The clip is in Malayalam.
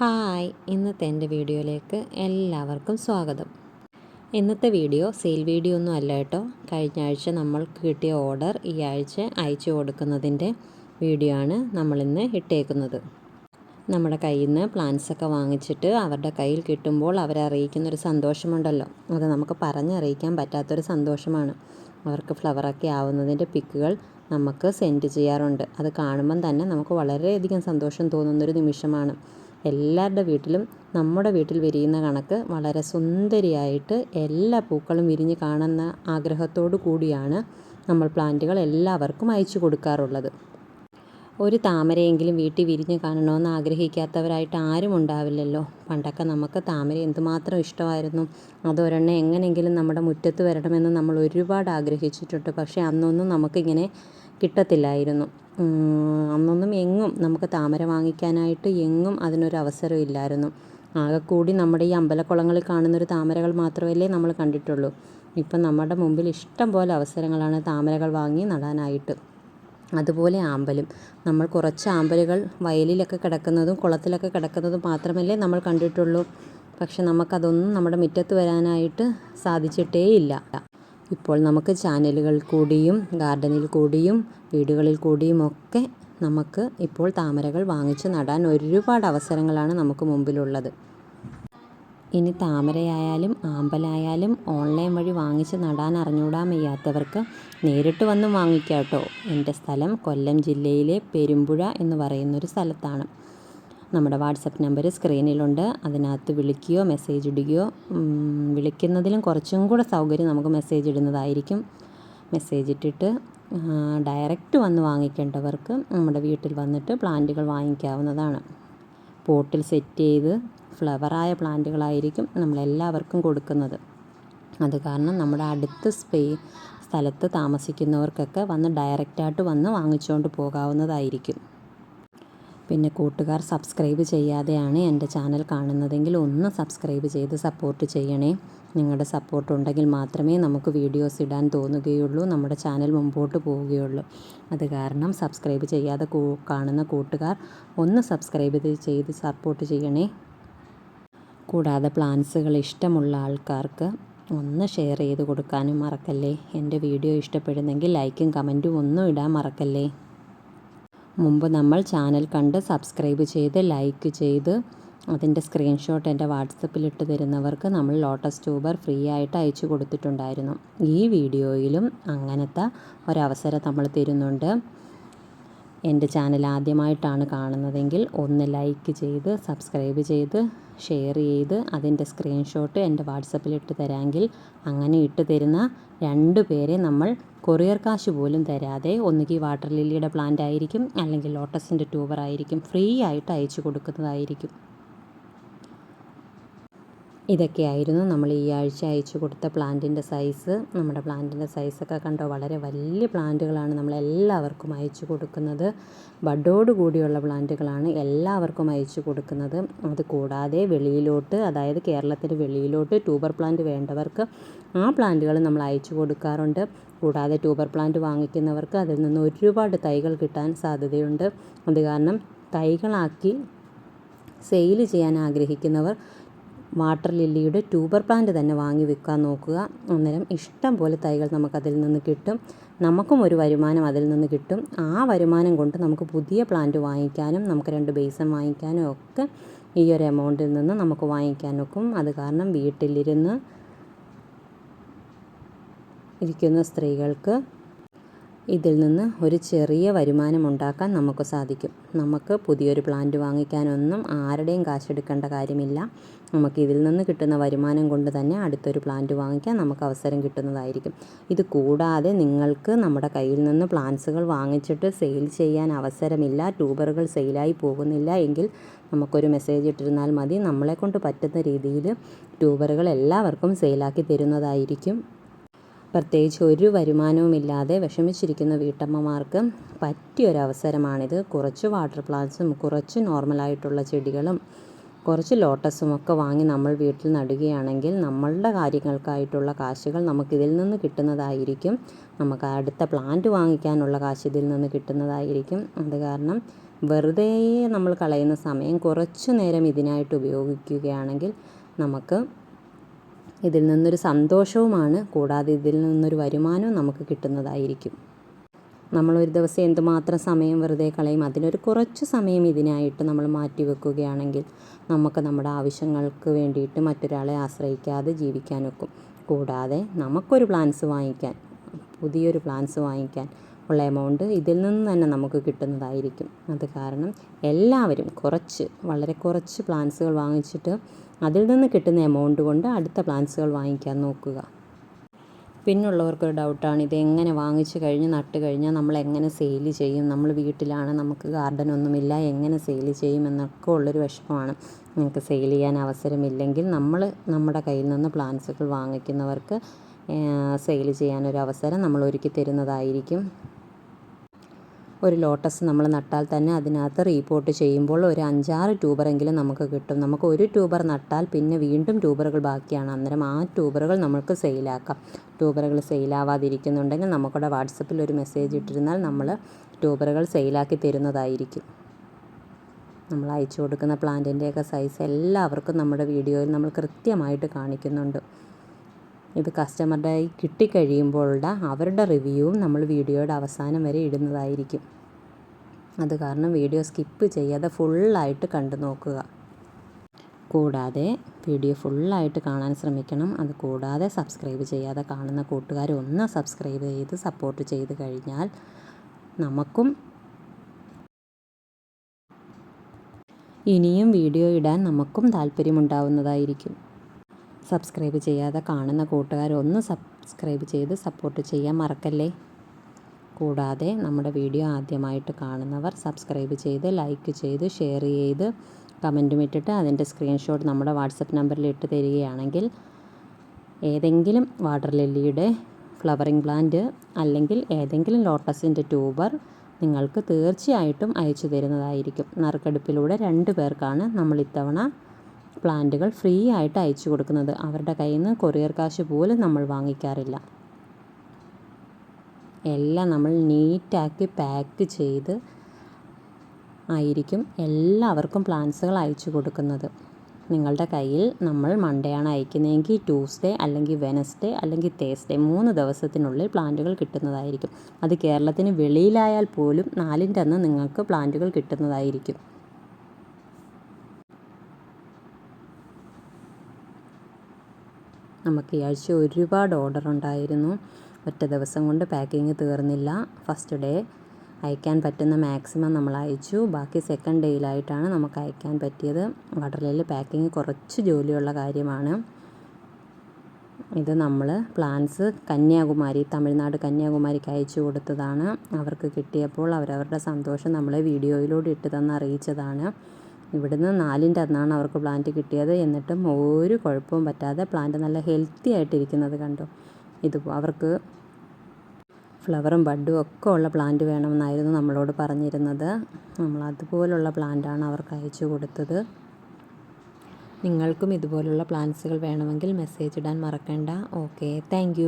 ഹായ് ഇന്നത്തെ എന്റെ വീഡിയോയിലേക്ക് എല്ലാവർക്കും സ്വാഗതം. ഇന്നത്തെ വീഡിയോ സെയിൽ വീഡിയോ ഒന്നും അല്ല കേട്ടോ. കഴിഞ്ഞ ആഴ്ച നമ്മൾ കിട്ടിയ ഓർഡർ ഈ ആഴ്ച അയച്ചു കൊടുക്കുന്നതിന്റെ വീഡിയോ ആണ് നമ്മളിന്ന് ഇട്ടേക്കുന്നത്. നമ്മുടെ കയ്യിൽ നിന്ന് പ്ലാൻസൊക്കെ വാങ്ങിച്ചിട്ട് അവരുടെ കയ്യിൽ കിട്ടുമ്പോൾ അവരെ അറിയിക്കുന്നൊരു സന്തോഷമുണ്ടല്ലോ. അത് നമുക്ക് പറഞ്ഞറിയിക്കാൻ പറ്റാത്തൊരു സന്തോഷമാണ്. അവർക്ക് ഫ്ലവറൊക്കെ ആവുന്നതിന്റെ പിക്കുകൾ നമുക്ക് സെൻഡ് ചെയ്യാറുണ്ട്. അത് കാണുമ്പം തന്നെ നമുക്ക് വളരെയധികം സന്തോഷം തോന്നുന്നൊരു നിമിഷമാണ്. എല്ലാവരുടെ വീട്ടിലും നമ്മുടെ വീട്ടിൽ വിരിയുന്ന കണക്ക് വളരെ സുന്ദരിയായിട്ട് എല്ലാ പൂക്കളും വിരിഞ്ഞ് കാണുന്ന ആഗ്രഹത്തോടു കൂടിയാണ് നമ്മൾ പ്ലാന്റുകൾ എല്ലാവർക്കും അയച്ചു കൊടുക്കാറുള്ളത്. ഒരു താമരയെങ്കിലും വീട്ടിൽ വിരിഞ്ഞ് കാണണമെന്ന് ആഗ്രഹിക്കാത്തവരായിട്ട് ആരും ഉണ്ടാവില്ലല്ലോ. പണ്ടൊക്കെ നമുക്ക് താമര എന്തുമാത്രം ഇഷ്ടമായിരുന്നു. അതൊരെണ്ണം എങ്ങനെയെങ്കിലും നമ്മുടെ മുറ്റത്ത് വരണമെന്ന് നമ്മൾ ഒരുപാട് ആഗ്രഹിച്ചിട്ടുണ്ട്. പക്ഷേ അന്നൊന്നും നമുക്കിങ്ങനെ കിട്ടത്തില്ലായിരുന്നു. അന്നൊന്നും എങ്ങും നമുക്ക് താമര വാങ്ങിക്കാനായിട്ട് എങ്ങും അതിനൊരു അവസരം ഇല്ലായിരുന്നു. ആകെക്കൂടി നമ്മുടെ ഈ അമ്പലക്കുളങ്ങളിൽ കാണുന്നൊരു താമരകൾ മാത്രമല്ലേ നമ്മൾ കണ്ടിട്ടുള്ളൂ. ഇപ്പം നമ്മുടെ മുമ്പിൽ ഇഷ്ടം പോലെ അവസരങ്ങളാണ് താമരകൾ വാങ്ങി നടാനായിട്ട്. അതുപോലെ ആമ്പലും. നമ്മൾ കുറച്ച് ആമ്പലുകൾ വയലിലൊക്കെ കിടക്കുന്നതും കുളത്തിലൊക്കെ കിടക്കുന്നതും മാത്രമല്ലേ നമ്മൾ കണ്ടിട്ടുള്ളൂ. പക്ഷെ നമുക്കതൊന്നും നമ്മുടെ മുറ്റത്ത് വരാനായിട്ട് സാധിച്ചിട്ടേ ഇല്ല ഇപ്പോൾ നമുക്ക് ചാനലുകൾ കൂടിയും ഗാർഡനിൽ കൂടിയും വീടുകളിൽ കൂടിയും ഒക്കെ നമുക്ക് ഇപ്പോൾ താമരകൾ വാങ്ങിച്ച് നടാൻ ഒരുപാട് അവസരങ്ങളാണ് നമുക്ക് മുമ്പിലുള്ളത്. ഇനി താമരയായാലും ആമ്പലായാലും ഓൺലൈൻ വഴി വാങ്ങിച്ച് നടാൻ അറിഞ്ഞൂടാൻ വയ്യാത്തവർക്ക് നേരിട്ട് വന്ന് വാങ്ങിക്കാം കേട്ടോ എന്റെ സ്ഥലം കൊല്ലം ജില്ലയിലെ പെരുമ്പുഴ എന്ന് പറയുന്നൊരു സ്ഥലത്താണ്. നമ്മുടെ വാട്സപ്പ് നമ്പർ സ്ക്രീനിലുണ്ട്. അതിനകത്ത് വിളിക്കുകയോ മെസ്സേജ് ഇടുകയോ വിളിക്കുന്നതിലും കുറച്ചും കൂടെ സൗകര്യം നമുക്ക് മെസ്സേജ് ഇടുന്നതായിരിക്കും. മെസ്സേജ് ഇട്ടിട്ട് ഡയറക്റ്റ് വന്ന് വാങ്ങിക്കേണ്ടവർക്ക് നമ്മുടെ വീട്ടിൽ വന്നിട്ട് പ്ലാന്റുകൾ വാങ്ങിക്കാവുന്നതാണ്. പോട്ടിൽ സെറ്റ് ചെയ്ത് ഫ്ലവറായ പ്ലാന്റുകളായിരിക്കും നമ്മളെല്ലാവർക്കും കൊടുക്കുന്നത്. അത് കാരണം നമ്മുടെ അടുത്ത സ്പേ സ്ഥലത്ത് താമസിക്കുന്നവർക്കൊക്കെ വന്ന് ഡയറക്റ്റായിട്ട് വന്ന് വാങ്ങിച്ചുകൊണ്ട് പോകാവുന്നതായിരിക്കും. പിന്നെ കൂട്ടുകാർ സബ്സ്ക്രൈബ് ചെയ്യാതെയാണ് എന്റെ ചാനൽ കാണുന്നതെങ്കിൽ ഒന്ന് സബ്സ്ക്രൈബ് ചെയ്ത് സപ്പോർട്ട് ചെയ്യണേ. നിങ്ങളുടെ സപ്പോർട്ട് ഉണ്ടെങ്കിൽ മാത്രമേ നമുക്ക് വീഡിയോസ് ഇടാൻ തോന്നുകയുള്ളൂ നമ്മുടെ ചാനൽ മുമ്പോട്ട് പോവുകയുള്ളൂ. അത് കാരണം സബ്സ്ക്രൈബ് ചെയ്യാതെ കാണുന്ന കൂട്ടുകാർ ഒന്ന് സബ്സ്ക്രൈബ് ചെയ്ത് സപ്പോർട്ട് ചെയ്യണേ. കൂടാതെ പ്ലാൻസുകൾ ഇഷ്ടമുള്ള ആൾക്കാർക്ക് ഒന്ന് ഷെയർ ചെയ്ത് കൊടുക്കാനും മറക്കല്ലേ. എന്റെ വീഡിയോ ഇഷ്ടപ്പെടുന്നെങ്കിൽ ലൈക്കും കമന്റും ഒന്നും ഇടാൻ മറക്കല്ലേ. മുമ്പ് നമ്മൾ ചാനൽ കണ്ട് സബ്സ്ക്രൈബ് ചെയ്ത് ലൈക്ക് ചെയ്ത് അതിന്റെ സ്ക്രീൻഷോട്ട് എന്റെ വാട്സപ്പിൽ ഇട്ട് തരുന്നവർക്ക് നമ്മൾ ലോട്ടസ് ട്യൂബർ ഫ്രീ ആയിട്ട് അയച്ചു കൊടുത്തിട്ടുണ്ടായിരുന്നു. ഈ വീഡിയോയിലും അങ്ങനത്തെ ഒരവസരം നമ്മൾ തരുന്നുണ്ട്. എന്റെ ചാനൽ ആദ്യമായിട്ടാണ് കാണുന്നതെങ്കിൽ ഒന്ന് ലൈക്ക് ചെയ്ത് സബ്സ്ക്രൈബ് ചെയ്ത് ഷെയർ ചെയ്ത് അതിന്റെ സ്ക്രീൻഷോട്ട് എന്റെ വാട്സപ്പിൽ ഇട്ട് തരാമെങ്കിൽ അങ്ങനെ ഇട്ട് തരുന്ന രണ്ട് പേരെ നമ്മൾ കൊറിയർ കാശ് പോലും തരാതെ ഒന്നുകിൽ വാട്ടർ ലില്ലിയുടെ പ്ലാന്റ് ആയിരിക്കും അല്ലെങ്കിൽ ലോട്ടസിന്റെ ട്യൂബർ ആയിരിക്കും ഫ്രീ ആയിട്ട് അയച്ചു കൊടുക്കുന്നതായിരിക്കും. ഇതൊക്കെയായിരുന്നു നമ്മൾ ഈ ആഴ്ച അയച്ചു കൊടുത്ത പ്ലാന്റിന്റെ സൈസ്. നമ്മുടെ പ്ലാന്റിന്റെ സൈസൊക്കെ കണ്ടോ? വളരെ വലിയ പ്ലാന്റുകളാണ് നമ്മൾ എല്ലാവർക്കും അയച്ചു കൊടുക്കുന്നത്. ബഡോട് കൂടിയുള്ള പ്ലാന്റുകളാണ് എല്ലാവർക്കും അയച്ചു കൊടുക്കുന്നത്. അത് കൂടാതെ വെളിയിലോട്ട് അതായത് കേരളത്തിന് വെളിയിലോട്ട് ട്യൂബർ പ്ലാന്റ് വേണ്ടവർക്ക് ആ പ്ലാന്റുകൾ നമ്മൾ അയച്ചു കൊടുക്കാറുണ്ട്. കൂടാതെ ട്യൂബർ പ്ലാന്റ് വാങ്ങിക്കുന്നവർക്ക് അതിൽ നിന്ന് ഒരുപാട് തൈകൾ കിട്ടാൻ സാധ്യതയുണ്ട്. അത് കാരണം തൈകളാക്കി സെയിൽ ചെയ്യാൻ ആഗ്രഹിക്കുന്നവർ വാട്ടർ ലില്ലിയുടെ ട്യൂബർ പ്ലാന്റ് തന്നെ വാങ്ങി വെക്കാൻ നോക്കുക. അന്നേരം ഇഷ്ടം പോലെ തൈകൾ നമുക്കതിൽ നിന്ന് കിട്ടും. നമുക്കും ഒരു വരുമാനം അതിൽ നിന്ന് കിട്ടും. ആ വരുമാനം കൊണ്ട് നമുക്ക് പുതിയ പ്ലാന്റ് വാങ്ങിക്കാനും നമുക്ക് രണ്ട് ബേസൺ വാങ്ങിക്കാനും ഒക്കെ ഈ ഒരു എമൗണ്ടിൽ നിന്ന് നമുക്ക് വാങ്ങിക്കാനൊക്കും അത് കാരണം വീട്ടിലിരുന്ന് ഇരിക്കുന്ന സ്ത്രീകൾക്ക് ഇതിൽ നിന്ന് ഒരു ചെറിയ വരുമാനം ഉണ്ടാക്കാൻ നമുക്ക് സാധിക്കും. നമുക്ക് പുതിയൊരു പ്ലാന്റ് വാങ്ങിക്കാനൊന്നും ആരുടെയും കാശെടുക്കേണ്ട കാര്യമില്ല. നമുക്ക് ഇതിൽ നിന്ന് കിട്ടുന്ന വരുമാനം കൊണ്ട് തന്നെ അടുത്തൊരു പ്ലാന്റ് വാങ്ങിക്കാൻ നമുക്ക് അവസരം കിട്ടുന്നതായിരിക്കും. ഇത് കൂടാതെ നിങ്ങൾക്ക് നമ്മുടെ കയ്യിൽ നിന്ന് പ്ലാന്റ്സുകൾ വാങ്ങിച്ചിട്ട് സെയിൽ ചെയ്യാൻ അവസരമില്ല ട്യൂബറുകൾ സെയിലായി പോകുന്നില്ല എങ്കിൽ നമുക്കൊരു മെസ്സേജ് ഇട്ടിരുന്നാൽ മതി. നമ്മളെ കൊണ്ട് പറ്റുന്ന രീതിയിൽ ട്യൂബറുകൾ എല്ലാവർക്കും സെയിലാക്കി തരുന്നതായിരിക്കും. പ്രത്യേകിച്ച് ഒരു വരുമാനവുമില്ലാതെ വിഷമിച്ചിരിക്കുന്ന വീട്ടമ്മമാർക്ക് പറ്റിയൊരവസരമാണിത്. കുറച്ച് വാട്ടർ പ്ലാന്റ്സും കുറച്ച് നോർമലായിട്ടുള്ള ചെടികളും കുറച്ച് ലോട്ടസും ഒക്കെ വാങ്ങി നമ്മൾ വീട്ടിൽ നടുകയാണെങ്കിൽ നമ്മളുടെ കാര്യങ്ങൾക്കായിട്ടുള്ള കാശുകൾ നമുക്കിതിൽ നിന്ന് കിട്ടുന്നതായിരിക്കും. നമുക്ക് അടുത്ത പ്ലാന്റ് വാങ്ങിക്കാനുള്ള കാശ് ഇതിൽ നിന്ന് കിട്ടുന്നതായിരിക്കും. അത് കാരണം വെറുതെ നമ്മൾ കളയുന്ന സമയം കുറച്ച് നേരം ഇതിനായിട്ട് ഉപയോഗിക്കുകയാണെങ്കിൽ നമുക്ക് ഇതിൽ നിന്നൊരു സന്തോഷവുമാണ്. കൂടാതെ ഇതിൽ നിന്നൊരു വരുമാനവും നമുക്ക് കിട്ടുന്നതായിരിക്കും. നമ്മളൊരു ദിവസം എന്തുമാത്രം സമയം വെറുതെ കളയും അതിനൊരു കുറച്ച് സമയം ഇതിനായിട്ട് നമ്മൾ മാറ്റി വെക്കുകയാണെങ്കിൽ നമുക്ക് നമ്മുടെ ആവശ്യങ്ങൾക്ക് വേണ്ടിയിട്ട് മറ്റൊരാളെ ആശ്രയിക്കാതെ ജീവിക്കാനൊക്കും കൂടാതെ നമുക്കൊരു പ്ലാൻസ് വാങ്ങിക്കാൻ പുതിയൊരു പ്ലാൻസ് വാങ്ങിക്കാൻ ഉള്ള എമൗണ്ട് ഇതിൽ നിന്ന് തന്നെ നമുക്ക് കിട്ടുന്നതായിരിക്കും. അത് കാരണം എല്ലാവരും കുറച്ച് വളരെ കുറച്ച് പ്ലാൻസുകൾ വാങ്ങിച്ചിട്ട് അതിൽ നിന്ന് കിട്ടുന്ന എമൗണ്ട് കൊണ്ട് അടുത്ത പ്ലാൻസുകൾ വാങ്ങിക്കാൻ നോക്കുക. പിന്നുള്ളവർക്കൊരു ഡൗട്ടാണ് ഇത് എങ്ങനെ വാങ്ങിച്ചു കഴിഞ്ഞ് നട്ട് കഴിഞ്ഞാൽ നമ്മൾ എങ്ങനെ സെയിൽ ചെയ്യും? നമ്മൾ വീട്ടിലാണ് നമുക്ക് ഗാർഡൻ ഒന്നുമില്ല എങ്ങനെ സെയിൽ ചെയ്യും എന്നൊക്കെ ഉള്ളൊരു വിഷമമാണ്. നിങ്ങൾക്ക് സെയിൽ ചെയ്യാൻ അവസരമില്ലെങ്കിൽ നമ്മൾ നമ്മുടെ കയ്യിൽ നിന്ന് പ്ലാന്റ്സുകൾ വാങ്ങിക്കുന്നവർക്ക് സെയിൽ ചെയ്യാനൊരു അവസരം നമ്മൾ ഒരുക്കി തരുന്നതായിരിക്കും. ഒരു ലോട്ടസ് നമ്മൾ നട്ടാൽ തന്നെ അതിനകത്ത് റീപോർട്ട് ചെയ്യുമ്പോൾ ഒരു അഞ്ചാറ് ട്യൂബറെങ്കിലും നമുക്ക് കിട്ടും. നമുക്ക് ഒരു ട്യൂബർ നട്ടാൽ പിന്നെ വീണ്ടും ട്യൂബറുകൾ ബാക്കിയാണ്. അന്നേരം ആ ട്യൂബറുകൾ നമുക്ക് സെയിലാക്കാം ട്യൂബറുകൾ സെയിലാവാതിരിക്കുന്നുണ്ടെങ്കിൽ നമുക്കിവിടെ വാട്സപ്പിൽ ഒരു മെസ്സേജ് ഇട്ടിരുന്നാൽ നമ്മൾ ട്യൂബറുകൾ സെയിലാക്കി തരുന്നതായിരിക്കും. നമ്മൾ അയച്ചു കൊടുക്കുന്ന പ്ലാന്റിന്റെയൊക്കെ സൈസ് എല്ലാവർക്കും നമ്മുടെ വീഡിയോയിൽ നമ്മൾ കൃത്യമായിട്ട് കാണിക്കുന്നുണ്ട്. ഇത് കസ്റ്റമറുടെ കിട്ടിക്കഴിയുമ്പോഴുള്ള അവരുടെ റിവ്യൂവും നമ്മൾ വീഡിയോയുടെ അവസാനം വരെ ഇടുന്നതായിരിക്കും. അത് കാരണം വീഡിയോ സ്കിപ്പ് ചെയ്യാതെ ഫുള്ളായിട്ട് കണ്ടു നോക്കുക. കൂടാതെ വീഡിയോ ഫുള്ളായിട്ട് കാണാൻ ശ്രമിക്കണം. അത് കൂടാതെ സബ്സ്ക്രൈബ് ചെയ്യാതെ കാണുന്ന കൂട്ടുകാർ ഒന്ന് സബ്സ്ക്രൈബ് ചെയ്ത് സപ്പോർട്ട് ചെയ്ത് കഴിഞ്ഞാൽ നമുക്കും ഇനിയും വീഡിയോ ഇടാൻ നമുക്കും താല്പര്യമുണ്ടാവുന്നതായിരിക്കും. സബ്സ്ക്രൈബ് ചെയ്യാതെ കാണുന്ന കൂട്ടുകാർ ഒന്ന് സബ്സ്ക്രൈബ് ചെയ്ത് സപ്പോർട്ട് ചെയ്യാൻ മറക്കല്ലേ? കൂടാതെ നമ്മുടെ വീഡിയോ ആദ്യമായിട്ട് കാണുന്നവർ സബ്സ്ക്രൈബ് ചെയ്ത് ലൈക്ക് ചെയ്ത് ഷെയർ ചെയ്ത് കമന്റും ഇട്ടിട്ട് അതിന്റെ സ്ക്രീൻഷോട്ട് നമ്മുടെ വാട്സപ്പ് നമ്പറിൽ ഇട്ട് തരികയാണെങ്കിൽ ഏതെങ്കിലും വാട്ടർ ലില്ലിയുടെ ഫ്ലവറിംഗ് പ്ലാന്റ് അല്ലെങ്കിൽ ഏതെങ്കിലും ലോട്ടസിന്റെ ട്യൂബർ നിങ്ങൾക്ക് തീർച്ചയായിട്ടും അയച്ചു തരുന്നതായിരിക്കും. നറുക്കെടുപ്പിലൂടെ രണ്ട് പേർക്കാണ് നമ്മൾ ഇത്തവണ പ്ലാന്റുകൾ ഫ്രീ ആയിട്ട് അയച്ചു കൊടുക്കുന്നത്. അവരുടെ കയ്യിൽ നിന്ന് കൊറിയർ കാശ് പോലും നമ്മൾ വാങ്ങിക്കാറില്ല. എല്ലാം നമ്മൾ നീറ്റാക്കി പാക്ക് ചെയ്ത് ആയിരിക്കും എല്ലാവർക്കും പ്ലാന്റ്സുകൾ അയച്ചു കൊടുക്കുന്നത്. നിങ്ങളുടെ കയ്യിൽ നമ്മൾ മൺഡേയാണ് അയക്കുന്നതെങ്കിൽ ട്യൂസ്ഡേ അല്ലെങ്കിൽ വെനസ്ഡേ അല്ലെങ്കിൽ തേസ്ഡേ മൂന്ന് ദിവസത്തിനുള്ളിൽ പ്ലാന്റുകൾ കിട്ടുന്നതായിരിക്കും. അത് കേരളത്തിന് വെളിയിലായാൽ പോലും നാലിന്റെ അന്ന് നിങ്ങൾക്ക് പ്ലാന്റുകൾ കിട്ടുന്നതായിരിക്കും. നമുക്ക് ഈ ആഴ്ച ഒരുപാട് ഓർഡർ ഉണ്ടായിരുന്നു. ഒറ്റ ദിവസം കൊണ്ട് പാക്കിങ് തീർന്നില്ല. ഫസ്റ്റ് ഡേ അയക്കാൻ പറ്റുന്ന മാക്സിമം നമ്മൾ അയച്ചു. ബാക്കി സെക്കൻഡ് ഡേയിലായിട്ടാണ് നമുക്ക് അയക്കാൻ പറ്റിയത്. വാട്ടർലേയിൽ പാക്കിങ് കുറച്ച് ജോലിയുള്ള കാര്യമാണ്. ഇത് നമ്മൾ പ്ലാൻസ് കന്യാകുമാരി തമിഴ്നാട് കന്യാകുമാരിക്ക് അയച്ചു കൊടുത്തതാണ്. അവർക്ക് കിട്ടിയപ്പോൾ അവരവരുടെ സന്തോഷം നമ്മളെ വീഡിയോയിലൂടെ ഇട്ട് തന്ന് അറിയിച്ചതാണ്. ഇവിടുന്ന് നാലിന്റെ അന്നാണ് അവർക്ക് പ്ലാന്റ് കിട്ടിയത്. എന്നിട്ടും ഒരു കുഴപ്പവും പറ്റാതെ പ്ലാന്റ് നല്ല ഹെൽത്തി ആയിട്ടിരിക്കുന്നത് കണ്ടു. ഇത് അവർക്ക് ഫ്ലവറും ബഡും ഒക്കെ ഉള്ള പ്ലാന്റ് വേണമെന്നായിരുന്നു നമ്മളോട് പറഞ്ഞിരുന്നത്. നമ്മൾ അതുപോലുള്ള പ്ലാന്റാണ് അവർക്ക് അയച്ചു കൊടുത്തത്. നിങ്ങൾക്കും ഇതുപോലുള്ള പ്ലാന്റ്സുകൾ വേണമെങ്കിൽ മെസ്സേജ് ഇടാൻ മറക്കണ്ട. Okay thank